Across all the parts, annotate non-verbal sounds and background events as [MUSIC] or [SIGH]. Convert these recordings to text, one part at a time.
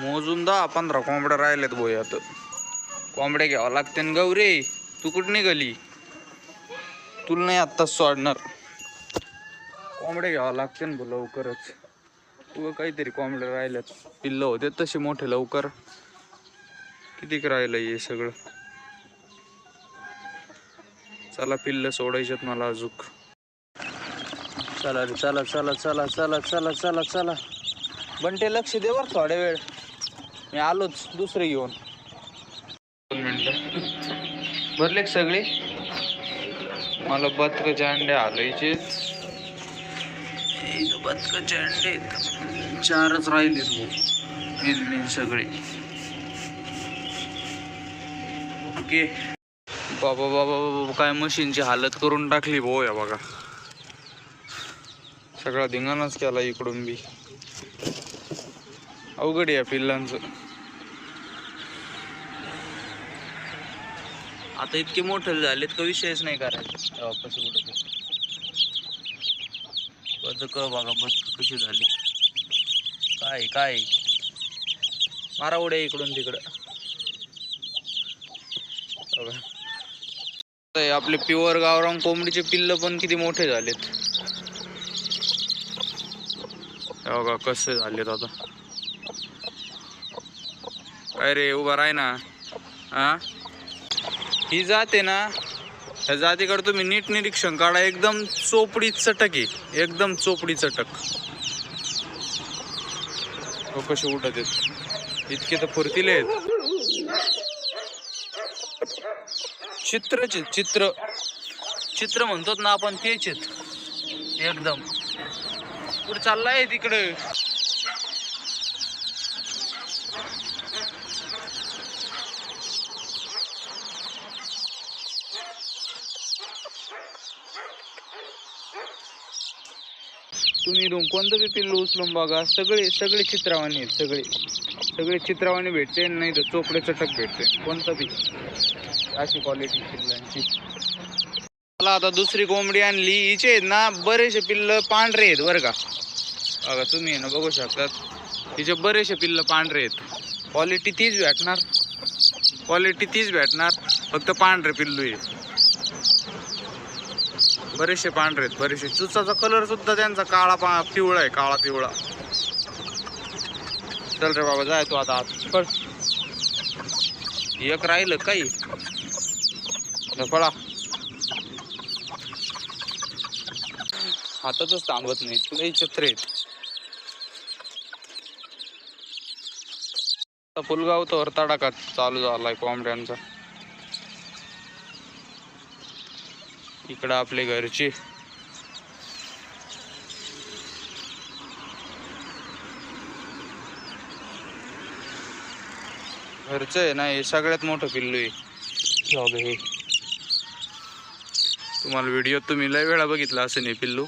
मोजून दहा पंधरा कोंबड्या राहिल्यात बोयात कोंबड्या घ्यावं लागते ना गौरे तू कुठं निघाली? तुला नाही आत्ताच सोडणार. कोंबड्या घ्यावं लागते ना भाऊ लवकरच. तू काहीतरी कोंबड्या राहिल्यात. पिल्लं होते तसे मोठे लवकर. कितीक राहिलं हे सगळं? चला पिल्लं सोडायच्यात मला अजूक. चला रे चला चला चला चला चला चला चला. बंटे लक्ष दे बर थोड्या वेळ. मी आलोच दुसरे घेऊन. दोन मिनिटं. भरले का सगळे? मला बदकाचे अंडे आलायचे बदकाचे अंडे. चारच राहिलेत भाऊ. मेन मेन सगळे. ओके. बाबा बाबा बाबा काय मशीनची हालत करून टाकली भाऊ या बघा. सगळा धिंगाणाच केला इकडून बी. अवघड या पिल्लांचं. आता इतके मोठे झालेत का विषयच नाही करायचा. कसं कुठं बदक बघा बदक कशी झाली. काय काय? मारा उड्या इकडून तिकडं. आपले प्युअर गावरान कोंबडीचे पिल्ल पण किती मोठे झालेत. बघा कसे झालेत आता. काय रे उभा राह ना. हा? ही जात आहे ना ह्या जातीकडे तुम्ही नीट निरीक्षण काढा. एकदम चोपडी चटक आहे. एकदम चोपडी चटक. हो कसे उठत आहेत. इतके तर फुरतीले आहेत. चित्र चित्र. चित्र म्हणतो ना आपण तेच आहेत. एकदम. पुढे चाललाय तिकडे. तुम्ही इथून कोणतं बी पिल्लू उचलून बघा सगळे सगळे चित्रावाणी आहेत सगळे. सगळे चित्रावाणी भेटते नाही तर चोपडे चटक भेटते. कोणतं बी. अशी क्वालिटी पिल्लांची. मला आता दुसरी कोंबडी आणली. हिचे आहेत ना बरेचसे पिल्ल पांढरे आहेत बरं का? बघा तुम्ही आहे ना बघू शकतात. हिचे बरेचसे पिल्ल पांढरे आहेत. क्वालिटी तीच भेटणार. क्वालिटी तीच भेटणार. फक्त पांढरे पिल्लू आहे बरेचसे पांढरे आहेत बरेचसे. चुचाचा कलर सुद्धा त्यांचा काळा पा पिवळा आहे काळा पिवळा. चल रे बाबा जाय तू आता आत. पळ. एक राहिलं काही? पळा. हातातच थांबत नाही तुला छत्र आहेत. आता फुलगाव तर तडाखा चालू झालाय कोंबड्यांचा. इकडं आपले घरचे. घरचं आहे ना हे सगळ्यात मोठं पिल्लू आहे. हे हे तुम्हाला व्हिडिओ तुम्ही लय वेळा बघितला असं नाही पिल्लू.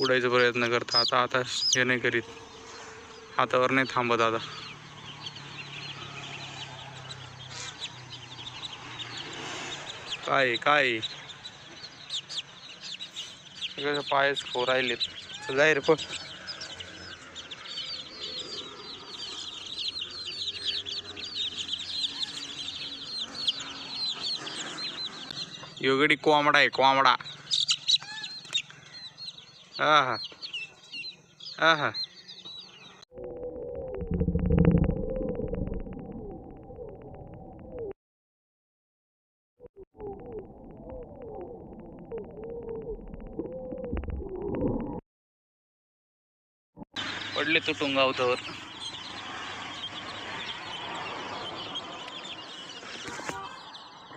उडायचा प्रयत्न करता. आता आता हे नाही करीत. हातावर नाही थांबत आता काय काय पायच खो राहिलेत. चल पण योगडी कोंबडा आहे कोंबडा. हा हा हा हा पडले तो टोंगावतावर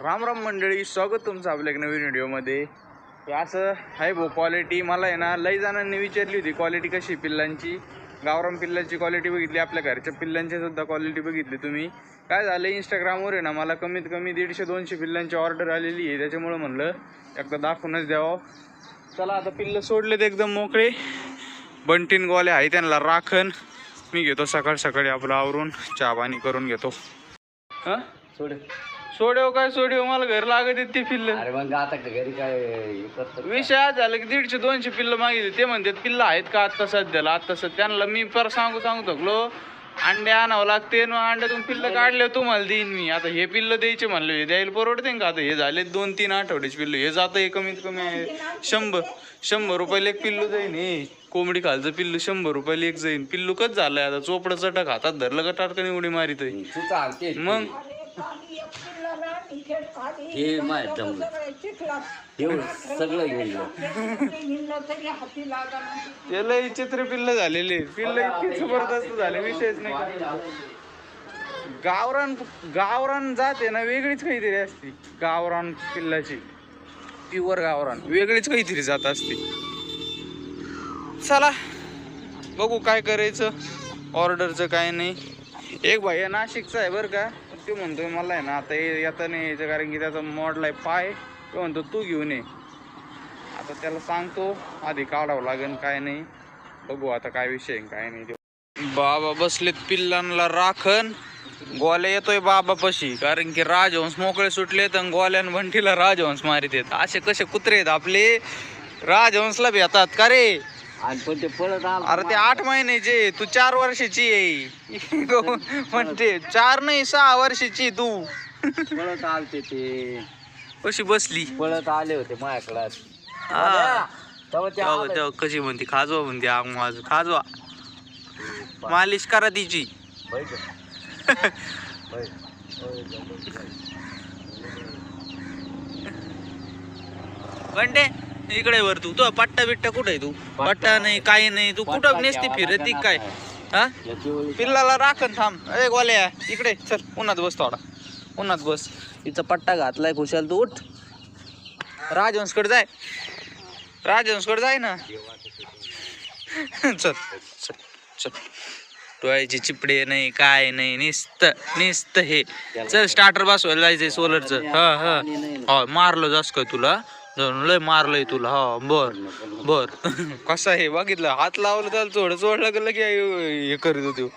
राम राम मंडळी स्वागत तुमचं आपल्या एक नवीन व्हिडिओमध्ये. असं आहे भो क्वालिटी मला आहे ना लई जणांनी विचारली होती क्वालिटी कशी पिल्लांची. गावराम पिल्लांची क्वालिटी बघितली आपल्या घरच्या पिल्लांची सुद्धा क्वालिटी बघितली तुम्ही. काय झालं इंस्टाग्रामवर आहे ना मला कमीत कमी दीडशे दोनशे पिल्लांची ऑर्डर आलेली आहे. त्याच्यामुळं म्हणलं एकदा दाखवूनच द्यावं. चला आता पिल्लं सोडलेत एकदम मोकळे. बंटीन गोले आहे त्यांना राखण. मी घेतो सकाळ सकाळी आपलं आवरून चहा पाणी करून घेतो. हा? सोड सोडेव काय सोडेव? मला घर लागत आहेत ते पिल्लं. अरे मग आता घरी काय हे करतो विषय आज झाला की दीडशे दोनशे पिल्लं मागितले. ते म्हणतात पिल्लं आहेत का आत्ता सध्याला? आत्ता सध्या त्यांना मी पर सांगू सांगू थकलो. अंडे आणावं लागते ना अंड्यातून पिल्लं काढले तुम्हाला देईन मी. आता हे पिल्लं द्यायचे म्हणलं हे द्यायला परवडते का? आता हे झाले दोन तीन आठवड्याचे पिल्लं. हे जातं हे कमीत कमी आहे? शंभर शंभर रुपयाला एक पिल्लू जाईन हे कोंबडी खालचं पिल्लू शंभर रुपयाला एक जाईन पिल्लू कच झालंय आता चोपडं चटक हातात धरलं का टाटकन उडी मारित मग? हे माय सगळं चित्र पिल्ल झालेले. पिल्ल इतके जबरदस्त झाले विषयच नाही गावरान गावरान जात आहे ना वेगळीच काहीतरी असते. गावरान पिल्लाची. प्युअर गावरान. वेगळीच काहीतरी जात असते. चला बघू काय करायचं. ऑर्डरचं काय नाही. एक भाई आहे नाशिकचा आहे बरं का. ते म्हणतो मला आहे ना आता हे येता नाही यायचं कारण की त्याचा आहे पाय. तो म्हणतो तू घेऊन ये. आता त्याला सांगतो आधी काढावं लागेल काय नाही. बघू आता काय विषय काय नाही. बाबा बसलेत पिल्लांना राखण. गोल्या येतोय बाबा पशी कारण की राजहंस मोकळे सुटले आणि गोल्यान भंटीला राजहंस मारित येत असे कसे कुत्रे आहेत आपले. राजहंसला भेटतात का रे? आणि पण ते पळत आलं अरे ते आठ महिन्याचे तू चार वर्षाची आहे. [LAUGHS] म्हणते चार नाही सहा वर्षाची तू. पळत आलते ते. कशी बसली? पळत आले होते माझ्याकडे. हा. तेव्हा ते तेव्हा आले. तेव्हा कशी म्हणते? खाजवा म्हणते आग माझ. खाजवा. मालिश करा तिची. घंटे [LAUGHS] इकडे वर तू. तो पट्टा बिट्टा कुठे आहे तू? पट्टा नाही. काही नाही. तू कुठं नेसती फिरती? काय. हा? पिल्लाला राखण थांब. अरे गोल्या इकडे चल उन्हात बस थोडा. उन्हात बस. तिचा पट्टा घातलाय खुशाल तू उठ. राजहंसकडे जाय. राजहंसकडे जाय ना. चल चल चल. डोळ्याचे चिपडे नाही काय नाही निस्त निस्त हे. चल स्टार्टर बसवायला जायचंय सोलरचं हा मारलं जास काय तुला? लय मारलंय तुला हा बर बर. कसं आहे? बघितलं. हात लावलं त्याला थोडं चोडलं गेलं की हे करीत होतो.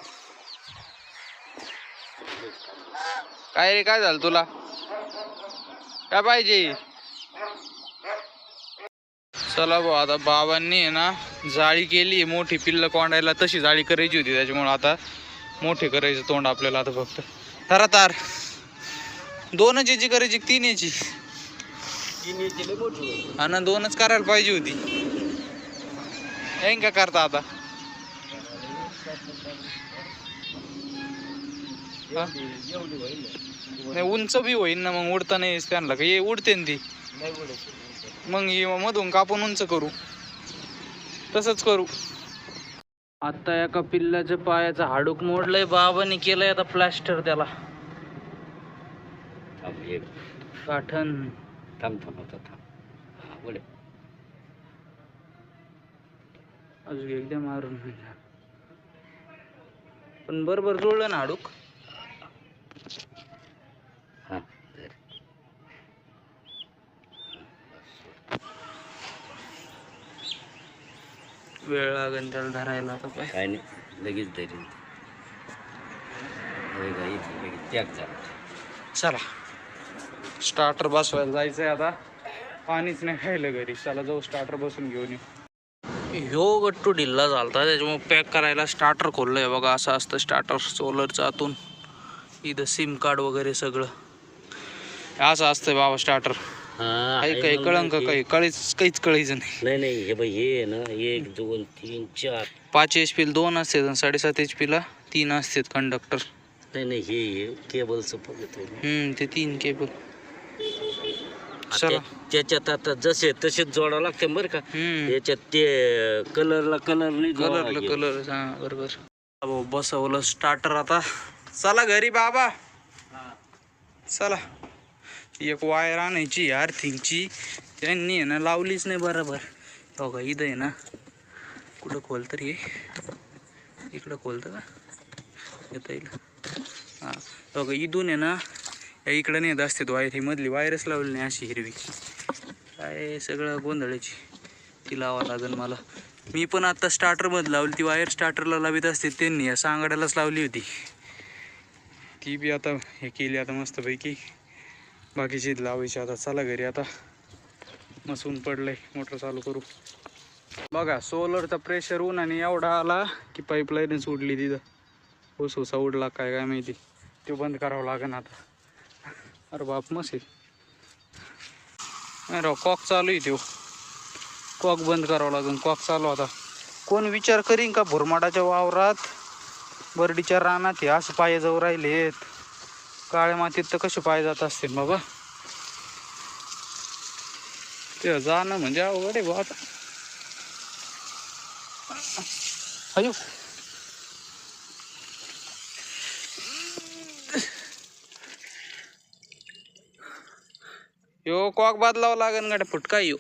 काय रे काय झालं तुला? काय पाहिजे? चला भाऊ आता बाबांनी ना जाळी केली. मोठी पिल्ल कोंडायला तशी जाळी करायची होती त्याच्यामुळे आता मोठे करायचं तोंड आपल्याला आता फक्त. तारा तार. दोनच याची करायची तीन याची तीन याची लय मोठी होय. हा ना दोनच करायला पाहिजे होती. येईन का करता आता? होईल. नाही उंच बी होईन ना मग उडता नाही त्यांना. का ये उडते ना ती. मग ही मधून कापून उंच करू. तसंच करू. आता एका पिल्लाच्या पायाचं हाडूक मोडलंय बाबाने केलंय आता प्लास्टर त्याला. गाठण. थांब थांब आता थांब हा, उडे. अजून एकदा मारून. पण बरोबर जुळलं ना हाडूक हा. वेळ लागेल त्याला धरायला आता काय काय नाही लगेच लगेच पॅक झाला चला स्टार्टर बसवायला जायचंय आता. पाणीच नाही खायलं घरी. चला जाऊ स्टार्टर बसून घेऊन येऊ. ह्यो गट्टू ढिल्ला झालता. त्याच्यामुळे पॅक करायला स्टार्टर खोललंय. बघा असं असतं स्टार्टर सोलरचं आतून. इथं सिम कार्ड वगैरे सगळं. असं असतंय बाबा स्टार्टर. हा काही आहे काही कळंक ते- काही कळीच काहीच कळायचं नाही. नाही नाही हे बाई हे आहे ना एक दोन तीन चार. पाच एच पीला दोन असतात आणि साडेसात एच पीला तीन असतात कंडक्टर नाही नाही हे हे केबलचं आहे. हम्म ते तीन केबल चला. त्या- त्याच्यात आता जसे तसेच जोडावं लागते बरं का. हम्म. याच्यात ते कलरला कलर नाही. कलर हा बरोबर. भाऊ बसवलं स्टार्टर आता. चला घरी बाबा. चला. एक वायर आणायची अर्थिंगची त्यांनी आहे ना लावलीच नाही बरोबर. हो का इथं आहे ना. कुठं खोल तर ये इकडं खोलतं का? येता येईल. हां. हो का इथून आहे ना या इकडं नेत असते वायर. ही मधली वायरच लावली नाही अशी हिरवी. काय सगळं गोंधळाची. ती लावा लागेल मला. मी पण आत्ता स्टार्टरमध्ये लावली. ती वायर स्टार्टरला लावित असते त्यांनी. या सांगाड्यालाच लावली होती. ती बी आता हे केली आता मस्तपैकी. बाकीची लावायची आता. चला घरी आता. मसून पडलंय. मोटर चालू करू. बघा सोलरचा प्रेशर ऊन आणि एवढा आला की पाईपलाईनच उडली तिथं. ऊस उसा उडला काय काय माहिती. तो बंद करावं लागेल आता. अरे बाप मस्त नाही राव कॉक चालू आहे तो. कॉक बंद करावं लागेल कॉक चालू आता. कोण विचार करीन का भुरमाडाच्या वावरात? बर्डीच्या रानात हे असं पाय जाऊ राहिलेत. काळ्या मातीत तर कसे पाय जात असतील बाबा? ते जाणं म्हणजे अवघड आहे बा आता. अयो. यो कॉक बदलावं लागेल गाड्या फुटका यो.